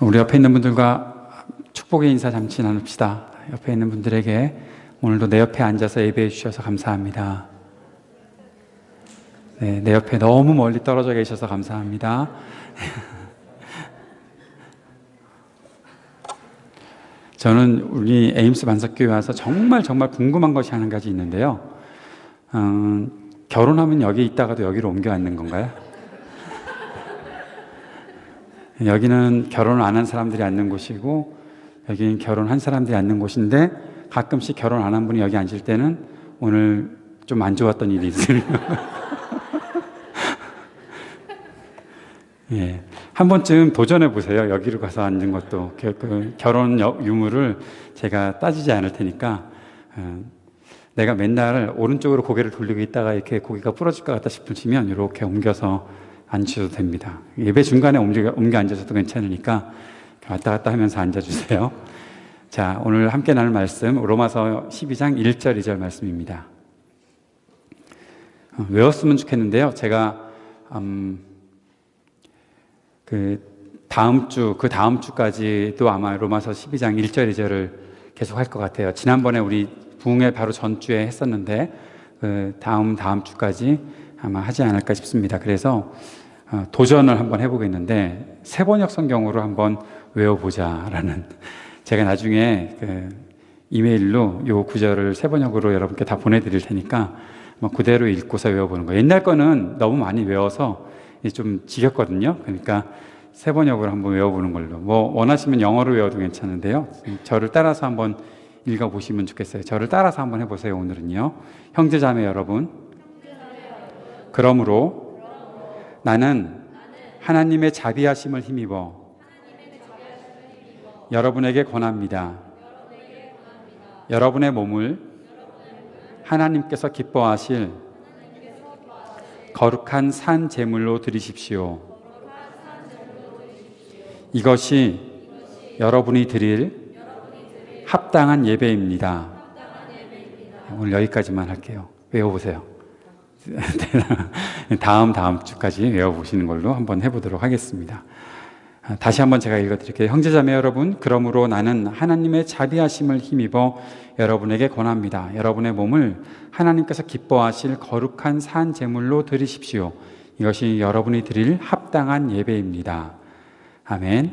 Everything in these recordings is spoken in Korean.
우리 옆에 있는 분들과 축복의 인사 잠시 나눕시다. 옆에 있는 분들에게 오늘도 내 옆에 앉아서 예배해 주셔서 감사합니다. 네, 내 옆에 너무 멀리 떨어져 계셔서 감사합니다. 저는 우리 에임스 반석교회 와서 정말 정말 궁금한 것이 한 가지 있는데요. 음, 결혼하면 여기 있다가도 여기로 옮겨 앉는 건가요? 여기는 결혼 안한 사람들이 앉는 곳이고 여기는 결혼한 사람들이 앉는 곳인데 가끔씩 결혼 안 한 분이 여기 앉을 때는 오늘 좀 안 좋았던 일이 있어요. 예, 한 번쯤 도전해 보세요. 여기로 가서 앉는 것도 겨- 그 결혼 여- 유무를 제가 따지지 않을 테니까 어, 내가 맨날 오른쪽으로 고개를 돌리고 있다가 이렇게 고개가 부러질 것 같다 싶으시면 이렇게 옮겨서 앉으셔도 됩니다. 예배 중간에 옮겨, 옮겨 앉으셔도 괜찮으니까 왔다 갔다 하면서 앉아주세요. 자, 오늘 함께 나눌 말씀 로마서 12장 1절 2절 말씀입니다. 어, 외웠으면 좋겠는데요. 제가 음, 그 다음 주, 그 다음 주까지도 아마 로마서 12장 1절, 2절을 계속 할 것 같아요. 지난번에 우리 부흥회 바로 전주에 했었는데, 그 다음, 다음 주까지 아마 하지 않을까 싶습니다. 그래서 어, 도전을 한번 해보겠는데, 세번역 성경으로 한번 외워보자라는, 제가 나중에 그 이메일로 요 구절을 세번역으로 여러분께 다 보내드릴 테니까, 뭐 그대로 읽고서 외워보는 거예요. 옛날 거는 너무 많이 외워서 좀 지겹거든요. 그러니까 세 번역으로 한번 외워보는 걸로. 뭐 원하시면 영어로 외워도 괜찮은데요. 저를 따라서 한번 읽어보시면 좋겠어요. 저를 따라서 한번 해보세요. 오늘은요. 형제자매 여러분. 그러므로 나는 하나님의 자비하심을 힘입어 여러분에게 권합니다. 여러분의 몸을 하나님께서 기뻐하실 거룩한 산 제물로 드리십시오. 이것이 여러분이 드릴 합당한 예배입니다. 오늘 여기까지만 할게요. 외워보세요. 다음 다음 주까지 외워보시는 걸로 한번 해보도록 하겠습니다. 아, 다시 한번 제가 읽어드릴게요. 형제자매 여러분, 그러므로 나는 하나님의 자비하심을 힘입어 여러분에게 권합니다. 여러분의 몸을 하나님께서 기뻐하실 거룩한 산 제물로 드리십시오. 이것이 여러분이 드릴 합당한 예배입니다. 아멘.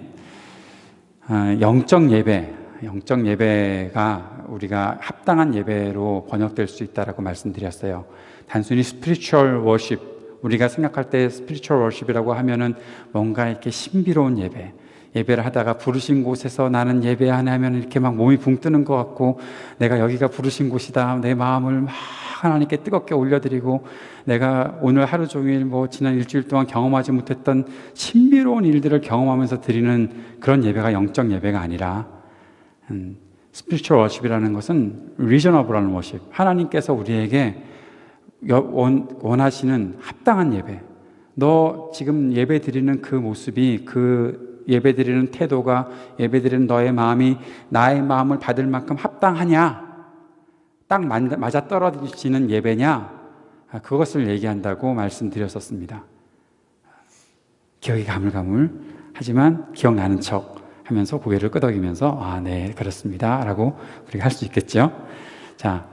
아, 영적 예배, 영적 예배가 우리가 합당한 예배로 번역될 수 있다라고 말씀드렸어요. 단순히 spiritual worship 우리가 생각할 때 스피리추얼 워십이라고 하면은 뭔가 이렇게 신비로운 예배. 예배를 하다가 부르신 곳에서 나는 예배하네 하면 이렇게 막 몸이 붕 뜨는 것 같고 내가 여기가 부르신 곳이다. 내 마음을 막 하나님께 뜨겁게 올려드리고 내가 오늘 하루 종일 뭐 지난 일주일 동안 경험하지 못했던 신비로운 일들을 경험하면서 드리는 그런 예배가 영적 예배가 아니라 음, 스피리추얼 워십이라는 것은 리저너블한 워십. 하나님께서 우리에게 원, 원하시는 합당한 예배. 너 지금 예배 드리는 그 모습이 그 예배 드리는 태도가 예배 드리는 너의 마음이 나의 마음을 받을 만큼 합당하냐? 딱 맞아 떨어지는 예배냐? 아, 그것을 얘기한다고 말씀드렸었습니다. 기억이 가물가물 하지만 기억나는 척 하면서 고개를 끄덕이면서 아, 네, 그렇습니다. 라고 우리가 할 수 있겠죠. 자,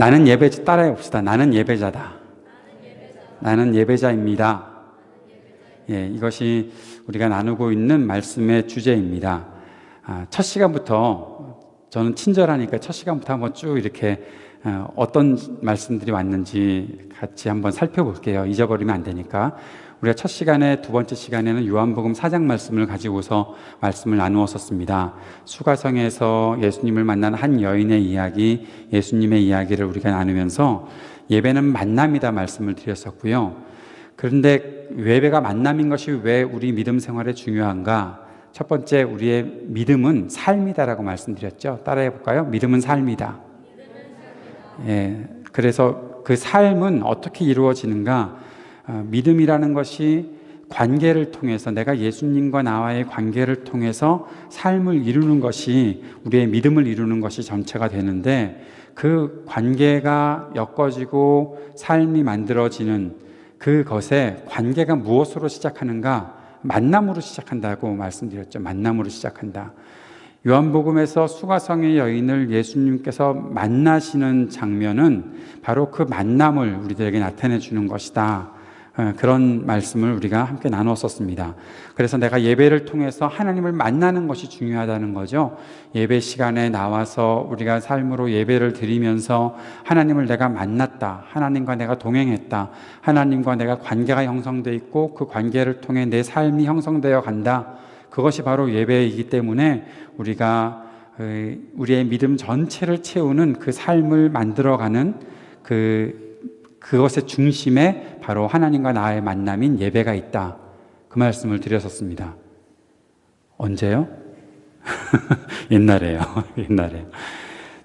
나는 예배자 따라해 봅시다. 나는 예배자다. 나는 예배자입니다. 예, 이것이 우리가 나누고 있는 말씀의 주제입니다. 아, 첫 시간부터 저는 친절하니까 첫 시간부터 한번 쭉 이렇게 어, 어떤 말씀들이 왔는지 같이 한번 살펴볼게요. 잊어버리면 안 되니까. 우리가 첫 시간에 두 번째 시간에는 요한복음 4장 말씀을 가지고서 말씀을 나누었었습니다. 수가성에서 예수님을 만난 한 여인의 이야기, 예수님의 이야기를 우리가 나누면서 예배는 만남이다 말씀을 드렸었고요. 그런데 예배가 만남인 것이 왜 우리 믿음 생활에 중요한가? 첫 번째 우리의 믿음은 삶이다라고 말씀드렸죠. 따라해 볼까요? 믿음은 삶이다. 예. 그래서 그 삶은 어떻게 이루어지는가? 어, 믿음이라는 것이 관계를 통해서 내가 예수님과 나와의 관계를 통해서 삶을 이루는 것이 우리의 믿음을 이루는 것이 전체가 되는데 그 관계가 엮어지고 삶이 만들어지는 그것에 관계가 무엇으로 시작하는가 만남으로 시작한다고 말씀드렸죠. 만남으로 시작한다. 요한복음에서 수가성의 여인을 예수님께서 만나시는 장면은 바로 그 만남을 우리들에게 나타내 주는 것이다. 어, 그런 말씀을 우리가 함께 나눴었습니다. 그래서 내가 예배를 통해서 하나님을 만나는 것이 중요하다는 거죠. 예배 시간에 나와서 우리가 삶으로 예배를 드리면서 하나님을 내가 만났다. 하나님과 내가 동행했다. 하나님과 내가 관계가 형성돼 있고 그 관계를 통해 내 삶이 형성되어 간다. 그것이 바로 예배이기 때문에 우리가 어, 우리의 믿음 전체를 채우는 그 삶을 만들어가는 그 그것의 중심에 바로 하나님과 나의 만남인 예배가 있다. 그 말씀을 드렸었습니다. 언제요? 옛날에요. 옛날에.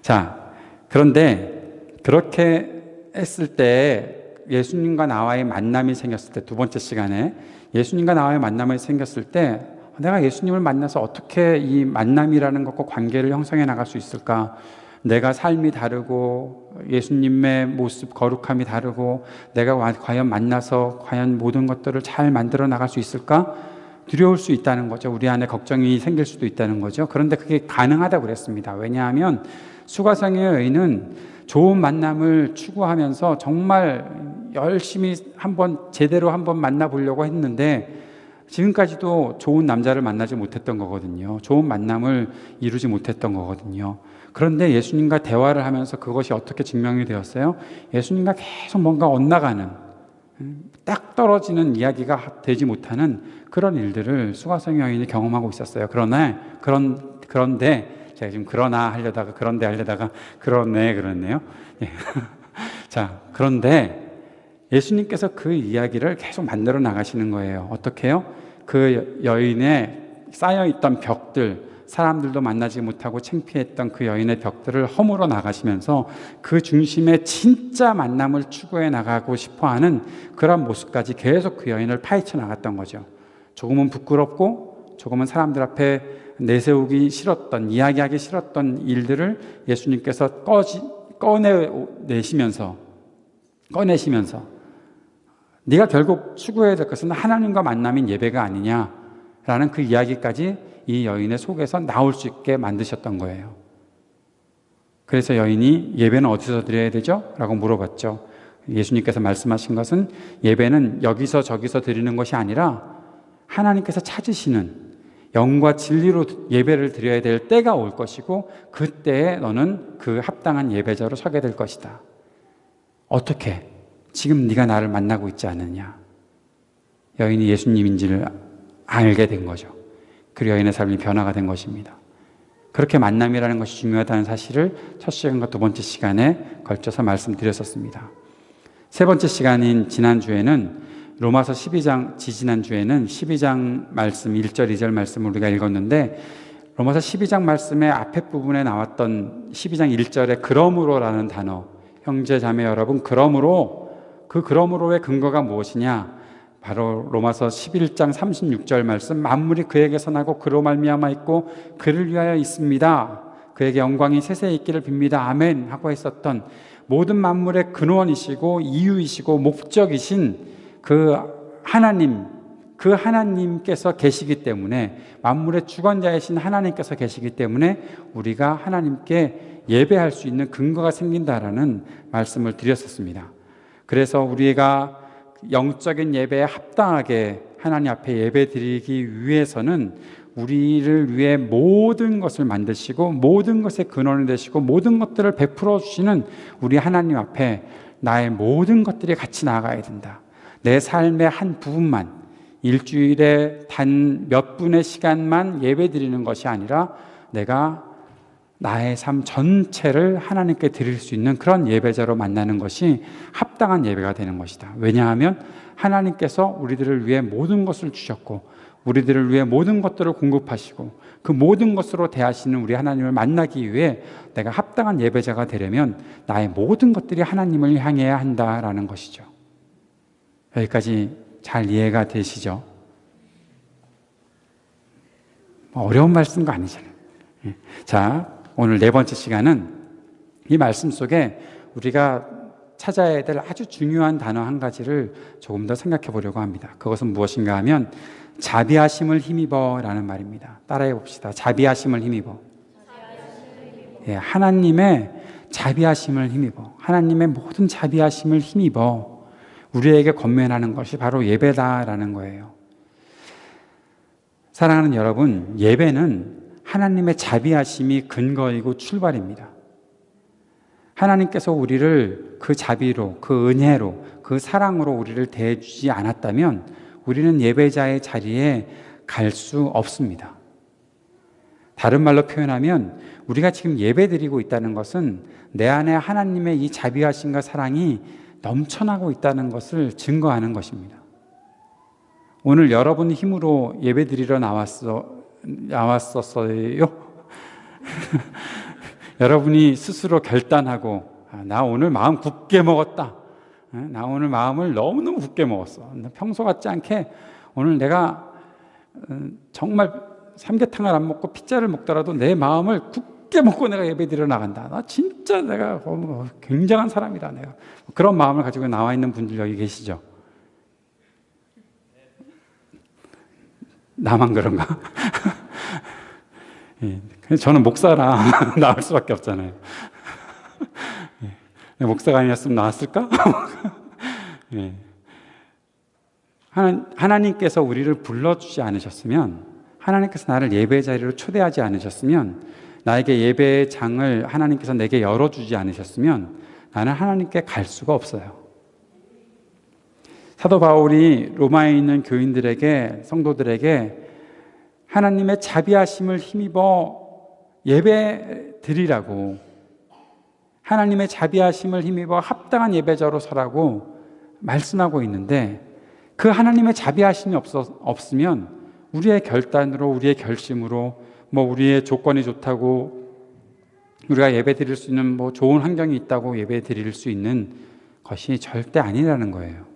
자, 그런데 그렇게 했을 때 예수님과 나와의 만남이 생겼을 때 두 번째 시간에 예수님과 나와의 만남이 생겼을 때 내가 예수님을 만나서 어떻게 이 만남이라는 것과 관계를 형성해 나갈 수 있을까? 내가 삶이 다르고 예수님의 모습 거룩함이 다르고 내가 과연 만나서 과연 모든 것들을 잘 만들어 나갈 수 있을까? 두려울 수 있다는 거죠. 우리 안에 걱정이 생길 수도 있다는 거죠. 그런데 그게 가능하다고 그랬습니다. 왜냐하면 수가성의 여인은 좋은 만남을 추구하면서 정말 열심히 한번 제대로 한번 만나보려고 했는데 지금까지도 좋은 남자를 만나지 못했던 거거든요. 좋은 만남을 이루지 못했던 거거든요. 그런데 예수님과 대화를 하면서 그것이 어떻게 증명이 되었어요? 예수님과 계속 뭔가 엇나가는 딱 떨어지는 이야기가 되지 못하는 그런 일들을 수가성 여인이 경험하고 있었어요. 그러나 그런 그런데 제가 지금 그러나 하려다가 그런데 하려다가 그러네 그렇네요. 예. 자 그런데 예수님께서 그 이야기를 계속 만들어 나가시는 거예요. 어떻게 요? 그 여인의 쌓여 있던 벽들 사람들도 만나지 못하고 창피했던 그 여인의 벽들을 허물어 나가시면서 그 중심에 진짜 만남을 추구해 나가고 싶어 하는 그런 모습까지 계속 그 여인을 파헤쳐 나갔던 거죠. 조금은 부끄럽고 조금은 사람들 앞에 내세우기 싫었던, 이야기하기 싫었던 일들을 예수님께서 꺼지, 꺼내시면서, 꺼내시면서, 네가 결국 추구해야 될 것은 하나님과 만남인 예배가 아니냐라는 그 이야기까지 이 여인의 속에서 나올 수 있게 만드셨던 거예요. 그래서 여인이 예배는 어디서 드려야 되죠? 라고 물어봤죠. 예수님께서 말씀하신 것은 예배는 여기서 저기서 드리는 것이 아니라 하나님께서 찾으시는 영과 진리로 예배를 드려야 될 때가 올 것이고 그때에 너는 그 합당한 예배자로 서게 될 것이다. 어떻게? 지금 네가 나를 만나고 있지 않느냐? 여인이 예수님인지를 알게 된 거죠. 그 여인의 삶이 변화가 된 것입니다. 그렇게 만남이라는 것이 중요하다는 사실을 첫 시간과 두 번째 시간에 걸쳐서 말씀드렸었습니다. 세 번째 시간인 지난주에는 로마서 12장, 지지난주에는 12장 말씀, 1절, 2절 말씀을 우리가 읽었는데 로마서 12장 말씀의 앞에 부분에 나왔던 12장 1절에 그러므로라는 단어, 형제 자매 여러분, 그러므로 그 그러므로의 근거가 무엇이냐? 바로 로마서 11장 36절 말씀 만물이 그에게서 나고 그로 말미암아 있고 그를 위하여 있습니다. 그에게 영광이 세세 있기를 빕니다. 아멘 하고 했었던 모든 만물의 근원이시고 이유이시고 목적이신 그 하나님 그 하나님께서 계시기 때문에 만물의 주관자이신 하나님께서 계시기 때문에 우리가 하나님께 예배할 수 있는 근거가 생긴다라는 말씀을 드렸었습니다. 그래서 우리가 영적인 예배에 합당하게 하나님 앞에 예배 드리기 위해서는 우리를 위해 모든 것을 만드시고 모든 것의 근원이 되시고 모든 것들을 베풀어 주시는 우리 하나님 앞에 나의 모든 것들이 같이 나아가야 된다. 내 삶의 한 부분만 일주일에 단 몇 분의 시간만 예배 드리는 것이 아니라 내가 나의 삶 전체를 하나님께 드릴 수 있는 그런 예배자로 만나는 것이 합당한 예배가 되는 것이다. 왜냐하면 하나님께서 우리들을 위해 모든 것을 주셨고 우리들을 위해 모든 것들을 공급하시고 그 모든 것으로 대하시는 우리 하나님을 만나기 위해 내가 합당한 예배자가 되려면 나의 모든 것들이 하나님을 향해야 한다라는 것이죠. 여기까지 잘 이해가 되시죠? 뭐 어려운 말씀도 아니잖아요. 예. 자, 오늘 네 번째 시간은 이 말씀 속에 우리가 찾아야 될 아주 중요한 단어 한 가지를 조금 더 생각해 보려고 합니다. 그것은 무엇인가 하면 자비하심을 힘입어라는 말입니다. 따라해 봅시다. 자비하심을 힘입어. 예, 하나님의 자비하심을 힘입어. 하나님의 모든 자비하심을 힘입어. 우리에게 건면하는 것이 바로 예배다라는 거예요. 사랑하는 여러분, 예배는 하나님의 자비하심이 근거이고 출발입니다. 하나님께서 우리를 그 자비로, 그 은혜로, 그 사랑으로 우리를 대해주지 않았다면 우리는 예배자의 자리에 갈 수 없습니다. 다른 말로 표현하면 우리가 지금 예배 드리고 있다는 것은 내 안에 하나님의 이 자비하심과 사랑이 넘쳐나고 있다는 것을 증거하는 것입니다. 오늘 여러분 힘으로 예배 드리러 나왔어, 나왔었어요? 여러분이 스스로 결단하고, 아, 나 오늘 마음 굳게 먹었다. 아, 나 오늘 마음을 너무너무 굳게 먹었어. 평소 같지 않게 오늘 내가 음, 정말 삼계탕을 안 먹고 피자를 먹더라도 내 마음을 굳게 먹고 내가 예배 드리러 나간다. 나 진짜 내가 뭐 굉장한 사람이다. 내가 그런 마음을 가지고 나와 있는 분들 여기 계시죠? 나만 그런가? 예, 저는 목사라 나올 수밖에 없잖아요. 예, 목사가 아니었으면 나왔을까? 예. 하나 님께서 우리를 불러주지 않으셨으면, 하나님께서 나를 예배 자리로 초대하지 않으셨으면, 나에게 예배의 장을 하나님께서 내게 열어주지 않으셨으면, 나는 하나님께 갈 수가 없어요. 사도 바울이 로마에 있는 교인들에게 성도들에게 하나님의 자비하심을 힘입어 예배 드리라고 하나님의 자비하심을 힘입어 합당한 예배자로 서라고 말씀하고 있는데 그 하나님의 자비하심이 없어, 없으면 우리의 결단으로 우리의 결심으로 뭐 우리의 조건이 좋다고 우리가 예배 드릴 수 있는 뭐 좋은 환경이 있다고 예배 드릴 수 있는 것이 절대 아니라는 거예요.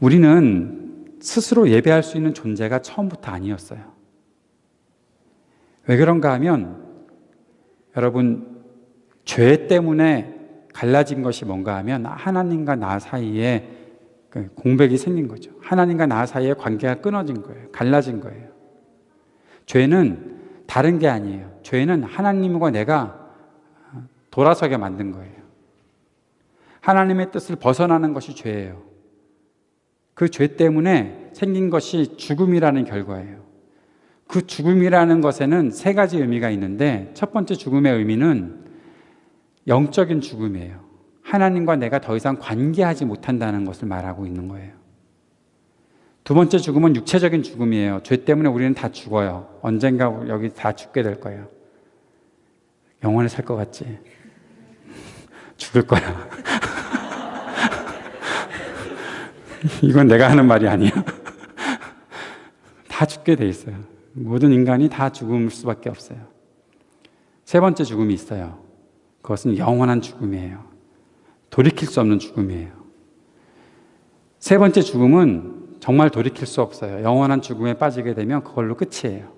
우리는 스스로 예배할 수 있는 존재가 처음부터 아니었어요. 왜 그런가 하면 여러분 죄 때문에 갈라진 것이 뭔가 하면 하나님과 나 사이에 그 공백이 생긴 거죠. 하나님과 나 사이에 관계가 끊어진 거예요. 갈라진 거예요. 죄는 다른 게 아니에요. 죄는 하나님과 내가 돌아서게 만든 거예요. 하나님의 뜻을 벗어나는 것이 죄예요. 그 죄 때문에 생긴 것이 죽음이라는 결과예요. 그 죽음이라는 것에는 세 가지 의미가 있는데 첫 번째 죽음의 의미는 영적인 죽음이에요. 하나님과 내가 더 이상 관계하지 못한다는 것을 말하고 있는 거예요. 두 번째 죽음은 육체적인 죽음이에요. 죄 때문에 우리는 다 죽어요. 언젠가 여기 다 죽게 될 거예요. 영원히 살 것 같지? 죽을 거야. 이건 내가 하는 말이 아니야. 다 죽게 돼 있어요. 모든 인간이 다 죽을 수밖에 없어요. 세 번째 죽음이 있어요. 그것은 영원한 죽음이에요. 돌이킬 수 없는 죽음이에요. 세 번째 죽음은 정말 돌이킬 수 없어요. 영원한 죽음에 빠지게 되면 그걸로 끝이에요.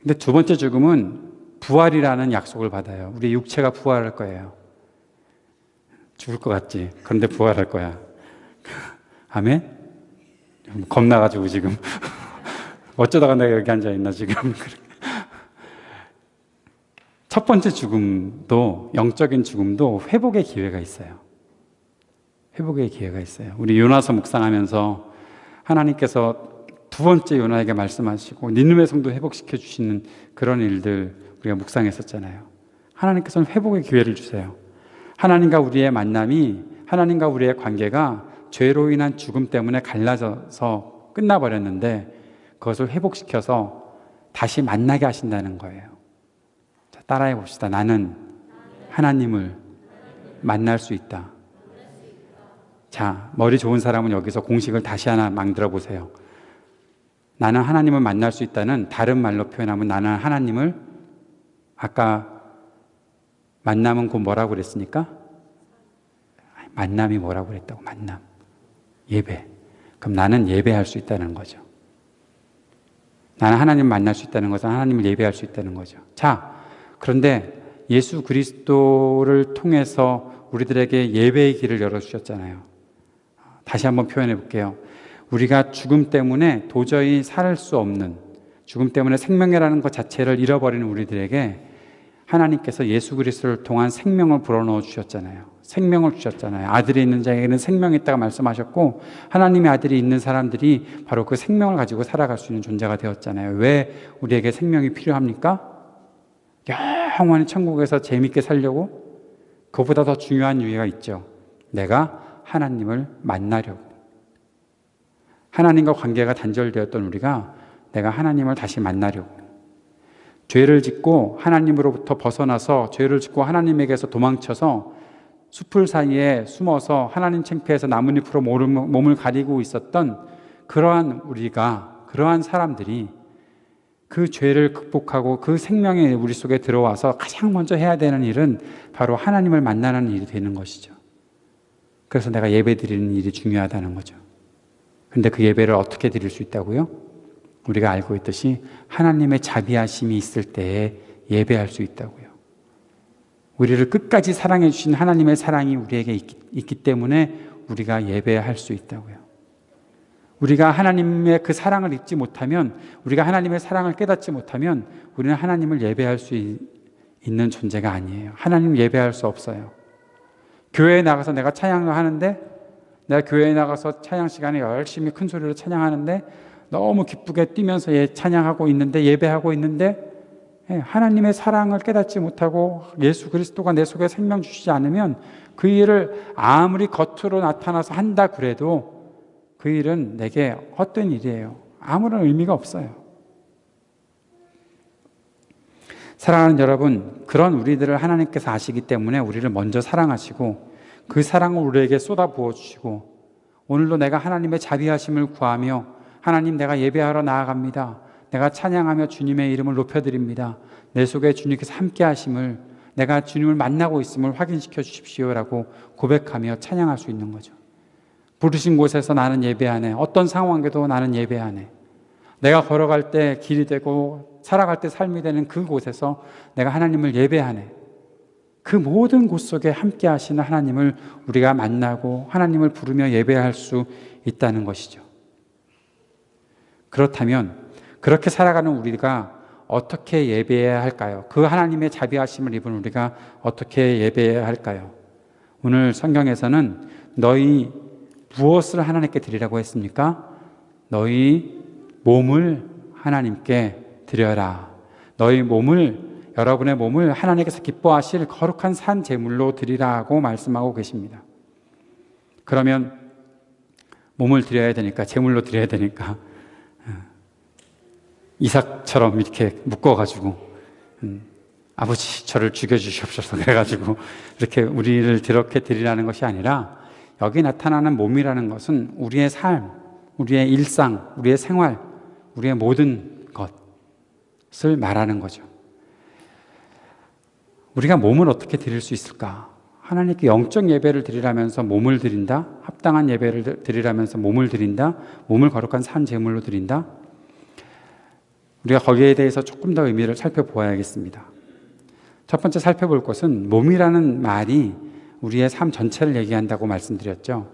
근데 두 번째 죽음은 부활이라는 약속을 받아요. 우리 육체가 부활할 거예요. 죽을 것 같지? 그런데 부활할 거야. 아멘? 겁나가지고 지금. 어쩌다가 내가 여기 앉아있나 지금. 첫 번째 죽음도, 영적인 죽음도 회복의 기회가 있어요. 회복의 기회가 있어요. 우리 요나서 묵상하면서 하나님께서 두 번째 요나에게 말씀하시고 니누의 성도 회복시켜 주시는 그런 일들 우리가 묵상했었잖아요. 하나님께서는 회복의 기회를 주세요. 하나님과 우리의 만남이 하나님과 우리의 관계가 죄로 인한 죽음 때문에 갈라져서 끝나버렸는데 그것을 회복시켜서 다시 만나게 하신다는 거예요. 자, 따라해 봅시다. 나는 하나님을 만날 수 있다. 자, 머리 좋은 사람은 여기서 공식을 다시 하나 만들어 보세요. 나는 하나님을 만날 수 있다는 다른 말로 표현하면 나는 하나님을 아까 만남은 곧 뭐라고 그랬습니까? 만남이 뭐라고 그랬다고, 만남. 예배. 그럼 나는 예배할 수 있다는 거죠. 나는 하나님 만날 수 있다는 것은 하나님을 예배할 수 있다는 거죠. 자, 그런데 예수 그리스도를 통해서 우리들에게 예배의 길을 열어주셨잖아요. 다시 한번 표현해 볼게요. 우리가 죽음 때문에 도저히 살 수 없는 죽음 때문에 생명이라는 것 자체를 잃어버리는 우리들에게 하나님께서 예수 그리스도를 통한 생명을 불어넣어 주셨잖아요. 생명을 주셨잖아요. 아들이 있는 자에게는 생명이 있다고 말씀하셨고 하나님의 아들이 있는 사람들이 바로 그 생명을 가지고 살아갈 수 있는 존재가 되었잖아요. 왜 우리에게 생명이 필요합니까? 영원히 천국에서 재밌게 살려고 그보다 더 중요한 이유가 있죠. 내가 하나님을 만나려고. 하나님과 관계가 단절되었던 우리가 내가 하나님을 다시 만나려고. 죄를 짓고 하나님으로부터 벗어나서 죄를 짓고 하나님에게서 도망쳐서 숲을 사이에 숨어서 하나님 창피해서 나뭇잎으로 몸을 가리고 있었던 그러한 우리가 그러한 사람들이 그 죄를 극복하고 그 생명이 우리 속에 들어와서 가장 먼저 해야 되는 일은 바로 하나님을 만나는 일이 되는 것이죠. 그래서 내가 예배 드리는 일이 중요하다는 거죠. 근데 그 예배를 어떻게 드릴 수 있다고요? 우리가 알고 있듯이 하나님의 자비하심이 있을 때에 예배할 수 있다고요. 우리를 끝까지 사랑해 주신 하나님의 사랑이 우리에게 있기, 있기 때문에 우리가 예배할 수 있다고요. 우리가 하나님의 그 사랑을 잊지 못하면, 우리가 하나님의 사랑을 깨닫지 못하면, 우리는 하나님을 예배할 수 있는 존재가 아니에요. 하나님 예배할 수 없어요. 교회에 나가서 내가 찬양을 하는데, 내가 교회에 나가서 찬양 시간에 열심히 큰 소리로 찬양하는데, 너무 기쁘게 뛰면서 예, 찬양하고 있는데, 예배하고 있는데, 예, 하나님의 사랑을 깨닫지 못하고 예수 그리스도가 내 속에 생명 주시지 않으면 그 일을 아무리 겉으로 나타나서 한다 그래도 그 일은 내게 헛된 일이에요. 아무런 의미가 없어요. 사랑하는 여러분, 그런 우리들을 하나님께서 아시기 때문에 우리를 먼저 사랑하시고 그 사랑을 우리에게 쏟아 부어 주시고 오늘도 내가 하나님의 자비하심을 구하며 하나님 내가 예배하러 나아갑니다. 내가 찬양하며 주님의 이름을 높여드립니다. 내 속에 주님께서 함께 하심을 내가 주님을 만나고 있음을 확인시켜 주십시오라고 고백하며 찬양할 수 있는 거죠. 부르신 곳에서 나는 예배하네. 어떤 상황에도 나는 예배하네. 내가 걸어갈 때 길이 되고 살아갈 때 삶이 되는 그곳에서 내가 하나님을 예배하네. 그 모든 곳 속에 함께 하시는 하나님을 우리가 만나고 하나님을 부르며 예배할 수 있다는 것이죠. 그렇다면 그렇게 살아가는 우리가 어떻게 예배해야 할까요? 그 하나님의 자비하심을 입은 우리가 어떻게 예배해야 할까요? 오늘 성경에서는 너희 무엇을 하나님께 드리라고 했습니까? 너희 몸을 하나님께 드려라. 너희 몸을 여러분의 몸을 하나님께서 기뻐하실 거룩한 산 제물로 드리라고 말씀하고 계십니다. 그러면 몸을 드려야 되니까 제물로 드려야 되니까 어, 이삭처럼 이렇게 묶어가지고 음, 아버지 저를 죽여주시옵소서 그래가지고 이렇게 우리를 이렇게 드리라는 것이 아니라 여기 나타나는 몸이라는 것은 우리의 삶, 우리의 일상, 우리의 생활, 우리의 모든 것을 말하는 거죠. 우리가 몸을 어떻게 드릴 수 있을까? 하나님께 영적 예배를 드리라면서 몸을 드린다? 합당한 예배를 드리라면서 몸을 드린다? 몸을 거룩한 산 제물로 드린다? 우리가 거기에 대해서 조금 더 의미를 살펴보아야겠습니다. 첫 번째 살펴볼 것은 몸이라는 말이 우리의 삶 전체를 얘기한다고 말씀드렸죠.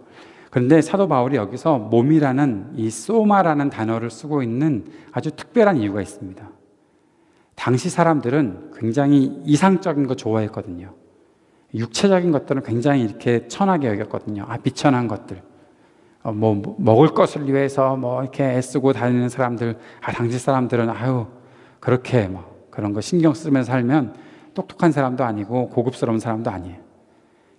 그런데 사도 바울이 여기서 몸이라는 이 소마라는 단어를 쓰고 있는 아주 특별한 이유가 있습니다. 당시 사람들은 굉장히 이상적인 거 좋아했거든요. 육체적인 것들은 굉장히 이렇게 천하게 여겼거든요. 아, 비천한 것들. 어, 뭐, 먹을 것을 위해서 뭐 이렇게 애쓰고 다니는 사람들, 아, 당시 사람들은 아유, 그렇게 뭐 그런 거 신경 쓰면서 살면 똑똑한 사람도 아니고 고급스러운 사람도 아니에요.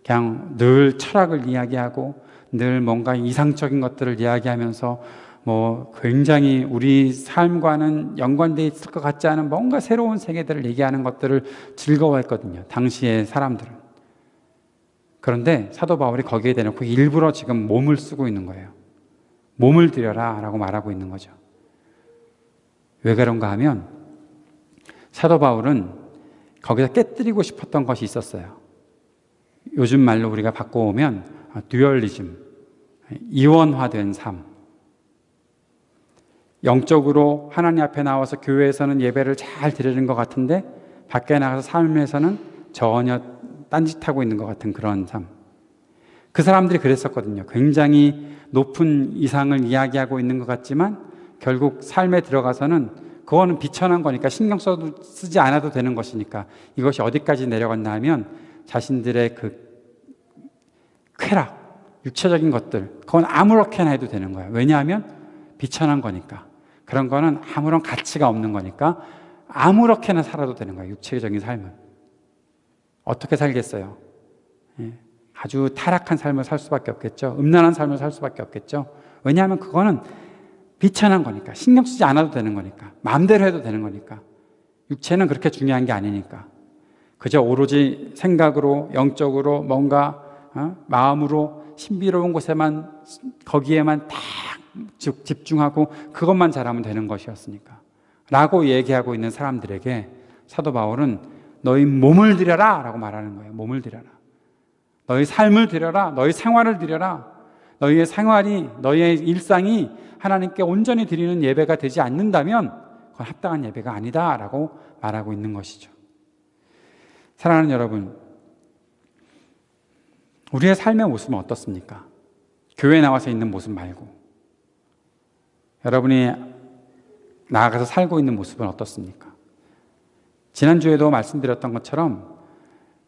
그냥 늘 철학을 이야기하고 늘 뭔가 이상적인 것들을 이야기하면서 뭐 굉장히 우리 삶과는 연관되어 있을 것 같지 않은 뭔가 새로운 세계들을 얘기하는 것들을 즐거워했거든요. 당시의 사람들은. 그런데 사도 바울이 거기에 대놓고 일부러 지금 몸을 쓰고 있는 거예요. 몸을 들여라 라고 말하고 있는 거죠. 왜 그런가 하면 사도 바울은 거기서 깨뜨리고 싶었던 것이 있었어요. 요즘 말로 우리가 바꿔오면 듀얼리즘, 이원화된 삶. 영적으로 하나님 앞에 나와서 교회에서는 예배를 잘 드리는 것 같은데 밖에 나가서 삶에서는 전혀 딴짓하고 있는 것 같은 그런 삶. 그 사람들이 그랬었거든요. 굉장히 높은 이상을 이야기하고 있는 것 같지만 결국 삶에 들어가서는 그거는 비천한 거니까 신경 써도 쓰지 않아도 되는 것이니까 이것이 어디까지 내려갔나 하면 자신들의 그 쾌락, 육체적인 것들, 그건 아무렇게나 해도 되는 거예요. 왜냐하면 비천한 거니까. 그런 거는 아무런 가치가 없는 거니까 아무렇게나 살아도 되는 거예요. 육체적인 삶은. 어떻게 살겠어요? 예, 아주 타락한 삶을 살 수밖에 없겠죠. 음란한 삶을 살 수밖에 없겠죠. 왜냐하면 그거는 비천한 거니까. 신경 쓰지 않아도 되는 거니까. 마음대로 해도 되는 거니까. 육체는 그렇게 중요한 게 아니니까. 그저 오로지 생각으로, 영적으로, 뭔가, 어? 마음으로 신비로운 곳에만, 거기에만 딱 집- 집중하고 그것만 잘하면 되는 것이었으니까. 라고 얘기하고 있는 사람들에게 사도 바울은 너희 몸을 들여라! 라고 말하는 거예요. 몸을 들여라. 너희 삶을 드려라. 너희 생활을 드려라. 너희의 생활이, 너희의 일상이 하나님께 온전히 드리는 예배가 되지 않는다면 그건 합당한 예배가 아니다. 라고 말하고 있는 것이죠. 사랑하는 여러분, 우리의 삶의 모습은 어떻습니까? 교회 나와서 있는 모습 말고. 여러분이 나아가서 살고 있는 모습은 어떻습니까? 지난주에도 말씀드렸던 것처럼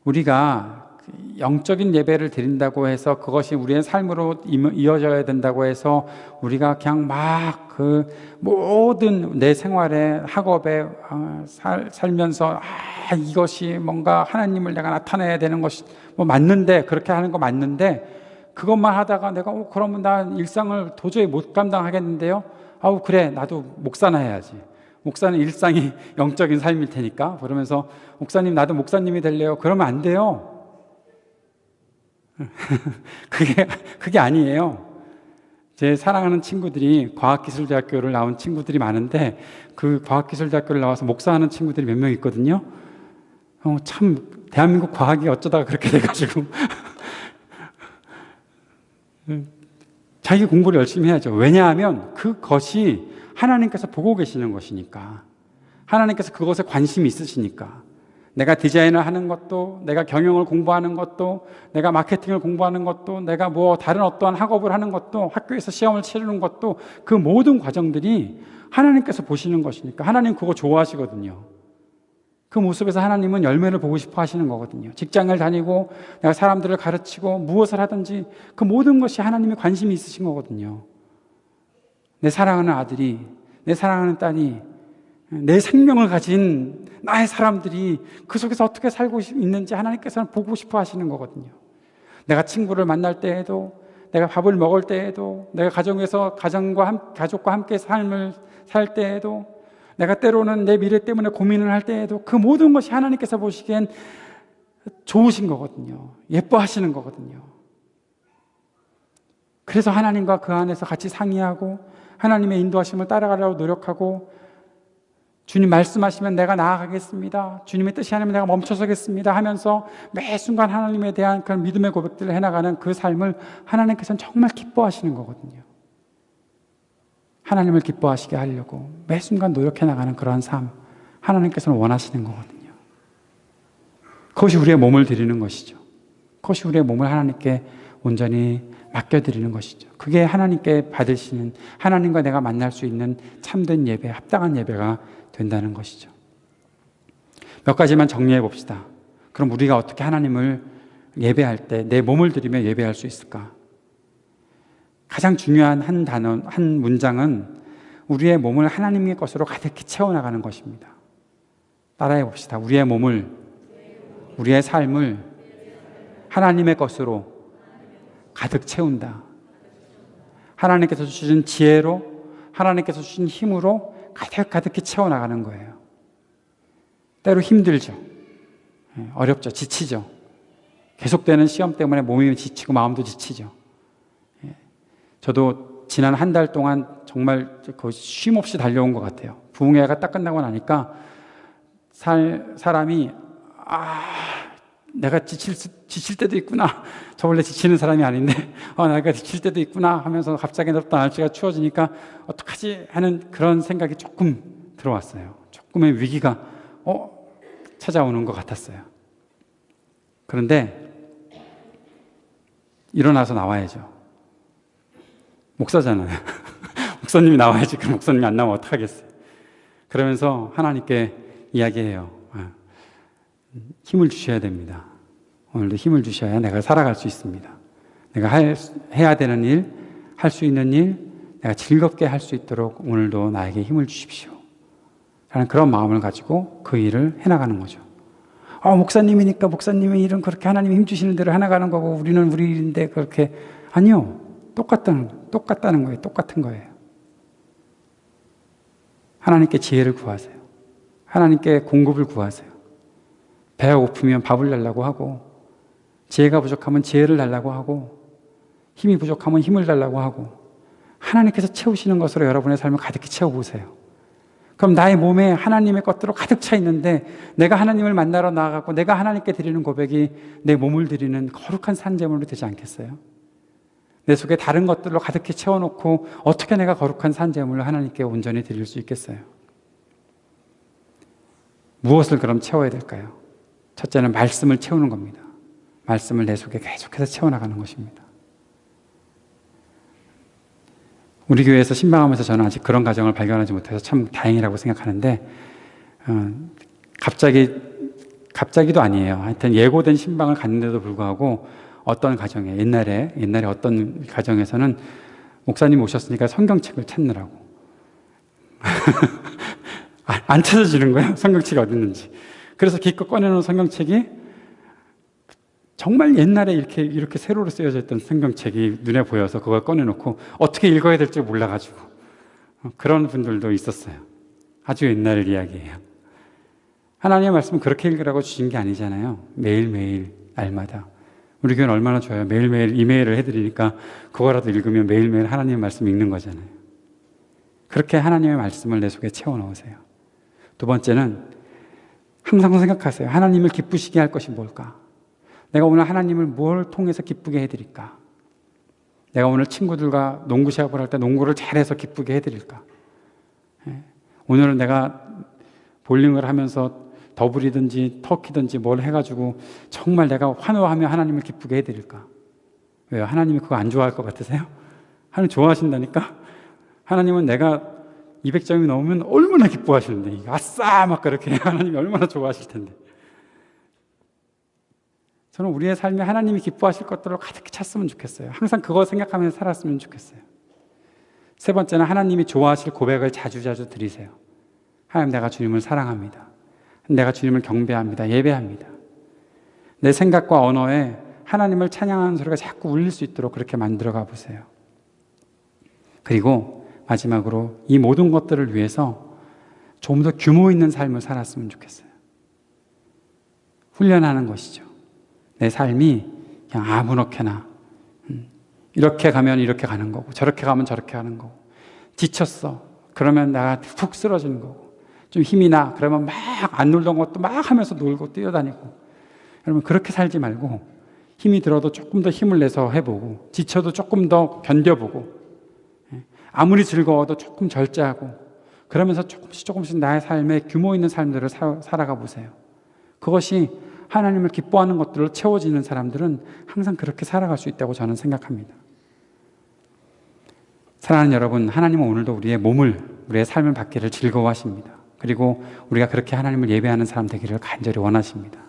우리가 그 영적인 예배를 드린다고 해서 그것이 우리의 삶으로 임- 이어져야 된다고 해서 우리가 그냥 막 그 모든 내 생활에 학업에 어, 살, 살면서 아 이것이 뭔가 하나님을 내가 나타내야 되는 것이 뭐 맞는데 그렇게 하는 거 맞는데 그것만 하다가 내가 어, 그러면 난 일상을 도저히 못 감당하겠는데요. 아우 그래 나도 목사나 해야지. 목사는 일상이 영적인 삶일 테니까 그러면서 목사님 나도 목사님이 될래요. 그러면 안 돼요. 그게 그게 아니에요. 제 사랑하는 친구들이 과학기술대학교를 나온 친구들이 많은데 그 과학기술대학교를 나와서 목사하는 친구들이 몇 명 있거든요. 어, 참 대한민국 과학이 어쩌다가 그렇게 돼가지고 자기 공부를 열심히 해야죠. 왜냐하면 그것이 하나님께서 보고 계시는 것이니까. 하나님께서 그것에 관심이 있으시니까. 내가 디자인을 하는 것도, 내가 경영을 공부하는 것도, 내가 마케팅을 공부하는 것도, 내가 뭐 다른 어떠한 학업을 하는 것도, 학교에서 시험을 치르는 것도 그 모든 과정들이 하나님께서 보시는 것이니까. 하나님 그거 좋아하시거든요. 그 모습에서 하나님은 열매를 보고 싶어 하시는 거거든요. 직장을 다니고 내가 사람들을 가르치고 무엇을 하든지 그 모든 것이 하나님의 관심이 있으신 거거든요. 내 사랑하는 아들이, 내 사랑하는 딸이, 내 생명을 가진 나의 사람들이 그 속에서 어떻게 살고 있는지 하나님께서는 보고 싶어 하시는 거거든요. 내가 친구를 만날 때에도, 내가 밥을 먹을 때에도, 내가 가정에서 가정과 함, 가족과 함께 삶을 살 때에도, 내가 때로는 내 미래 때문에 고민을 할 때에도 그 모든 것이 하나님께서 보시기엔 좋으신 거거든요. 예뻐하시는 거거든요. 그래서 하나님과 그 안에서 같이 상의하고 하나님의 인도하심을 따라가려고 노력하고 주님 말씀하시면 내가 나아가겠습니다. 주님의 뜻이 아니면 내가 멈춰서겠습니다 하면서 매 순간 하나님에 대한 그런 믿음의 고백들을 해나가는 그 삶을 하나님께서는 정말 기뻐하시는 거거든요. 하나님을 기뻐하시게 하려고 매 순간 노력해 나가는 그러한 삶, 하나님께서는 원하시는 거거든요. 그것이 우리의 몸을 드리는 것이죠. 그것이 우리의 몸을 하나님께 온전히 맡겨드리는 것이죠. 그게 하나님께 받으시는, 하나님과 내가 만날 수 있는 참된 예배, 합당한 예배가 된다는 것이죠. 몇 가지만 정리해 봅시다. 그럼 우리가 어떻게 하나님을 예배할 때 내 몸을 드리며 예배할 수 있을까? 가장 중요한 한 단어, 한 문장은 우리의 몸을 하나님의 것으로 가득히 채워나가는 것입니다. 따라해 봅시다. 우리의 몸을, 우리의 삶을 하나님의 것으로 가득 채운다. 하나님께서 주신 지혜로, 하나님께서 주신 힘으로 가득 가득히 채워나가는 거예요. 때로 힘들죠. 예, 어렵죠. 지치죠. 계속되는 시험 때문에 몸이 지치고 마음도 지치죠. 저도 지난 한 달 동안 정말 쉼 없이 달려온 것 같아요. 부흥회가 딱 끝나고 나니까 살, 사람이, 아, 내가 지칠, 수- 지칠 때도 있구나. 저 원래 지치는 사람이 아닌데, 아, 내가 지칠 때도 있구나 하면서 갑자기 또 날씨가 추워지니까 어떡하지 하는 그런 생각이 조금 들어왔어요. 조금의 위기가, 어, 찾아오는 것 같았어요. 그런데 일어나서 나와야죠. 목사잖아요. 목사님이 나와야지 그 목사님이 안 나오면 어떡하겠어요. 그러면서 하나님께 이야기해요. 아, 힘을 주셔야 됩니다. 오늘도 힘을 주셔야 내가 살아갈 수 있습니다. 내가 할, 해야 되는 일, 할 수 있는 일, 내가 즐겁게 할 수 있도록 오늘도 나에게 힘을 주십시오. 라는 그런 마음을 가지고 그 일을 해나가는 거죠. 아, 목사님이니까 목사님의 일은 그렇게 하나님 힘 주시는 대로 해나가는 거고 우리는 우리 일인데 그렇게 아니요. 똑같다는 똑같다는 거예요. 똑같은 거예요. 하나님께 지혜를 구하세요. 하나님께 공급을 구하세요. 배가 고프면 밥을 달라고 하고 지혜가 부족하면 지혜를 달라고 하고 힘이 부족하면 힘을 달라고 하고 하나님께서 채우시는 것으로 여러분의 삶을 가득히 채워보세요. 그럼 나의 몸에 하나님의 것들로 가득 차 있는데 내가 하나님을 만나러 나아가고 내가 하나님께 드리는 고백이 내 몸을 드리는 거룩한 산재물로 되지 않겠어요? 내 속에 다른 것들로 가득히 채워놓고 어떻게 내가 거룩한 산재물을 하나님께 온전히 드릴 수 있겠어요? 무엇을 그럼 채워야 될까요? 첫째는 말씀을 채우는 겁니다. 말씀을 내 속에 계속해서 채워나가는 것입니다. 우리 교회에서 신방하면서 저는 아직 그런 가정을 발견하지 못해서 참 다행이라고 생각하는데 어, 갑자기 갑자기도 아니에요. 하여튼 예고된 신방을 갔는데도 불구하고 어떤 가정에 옛날에 옛날에 어떤 가정에서는 목사님 오셨으니까 성경책을 찾느라고 아, 안 찾아지는 거예요. 성경책이 어디 있는지. 그래서 기껏 꺼내놓은 성경책이 정말 옛날에 이렇게 이렇게 세로로 쓰여져 있던 성경책이 눈에 보여서 그걸 꺼내놓고 어떻게 읽어야 될지 몰라가지고 어, 그런 분들도 있었어요. 아주 옛날 이야기예요. 하나님의 말씀은 그렇게 읽으라고 주신 게 아니잖아요. 매일매일, 날마다. 우리 교회는 얼마나 좋아요. 매일매일 이메일을 해드리니까 그거라도 읽으면 매일매일 하나님의 말씀 읽는 거잖아요. 그렇게 하나님의 말씀을 내 속에 채워 넣으세요. 두 번째는 항상 생각하세요. 하나님을 기쁘시게 할 것이 뭘까? 내가 오늘 하나님을 뭘 통해서 기쁘게 해드릴까? 내가 오늘 친구들과 농구 시합을 할 때 농구를 잘해서 기쁘게 해드릴까? 예. 오늘은 내가 볼링을 하면서 더블이든지 터키든지 뭘 해가지고 정말 내가 환호하며 하나님을 기쁘게 해드릴까? 왜요? 하나님이 그거 안 좋아할 것 같으세요? 하나님 좋아하신다니까? 하나님은 내가 200점이 넘으면 얼마나 기뻐하시는데, 아싸! 막 그렇게 하나님이 얼마나 좋아하실 텐데. 저는 우리의 삶에 하나님이 기뻐하실 것들을 가득히 찾으면 좋겠어요. 항상 그거 생각하면서 살았으면 좋겠어요. 세 번째는 하나님이 좋아하실 고백을 자주자주 드리세요. 하나님, 내가 주님을 사랑합니다. 내가 주님을 경배합니다. 예배합니다. 내 생각과 언어에 하나님을 찬양하는 소리가 자꾸 울릴 수 있도록 그렇게 만들어 가 보세요. 그리고 마지막으로 이 모든 것들을 위해서 좀더 규모 있는 삶을 살았으면 좋겠어요. 훈련하는 것이죠. 내 삶이 그냥 아무렇게나 음, 이렇게 가면 이렇게 가는 거고 저렇게 가면 저렇게 가는 거고 지쳤어 그러면 나가 푹 쓰러지는 거고 좀 힘이 나 그러면 막 안 놀던 것도 막 하면서 놀고 뛰어다니고 여러분 그렇게 살지 말고 힘이 들어도 조금 더 힘을 내서 해보고 지쳐도 조금 더 견뎌보고 예, 아무리 즐거워도 조금 절제하고 그러면서 조금씩 조금씩 나의 삶에 규모 있는 삶들을 살아가 보세요. 그것이 하나님을 기뻐하는 것들로 채워지는 사람들은 항상 그렇게 살아갈 수 있다고 저는 생각합니다. 사랑하는 여러분, 하나님은 오늘도 우리의 몸을, 우리의 삶을 받기를 즐거워하십니다. 그리고 우리가 그렇게 하나님을 예배하는 사람 되기를 간절히 원하십니다.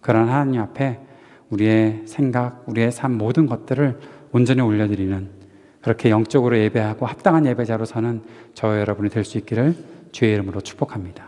그런 하나님 앞에 우리의 생각, 우리의 삶 모든 것들을 온전히 올려드리는 그렇게 영적으로 예배하고 합당한 예배자로서는 저 여러분이 될 수 있기를 주의 이름으로 축복합니다.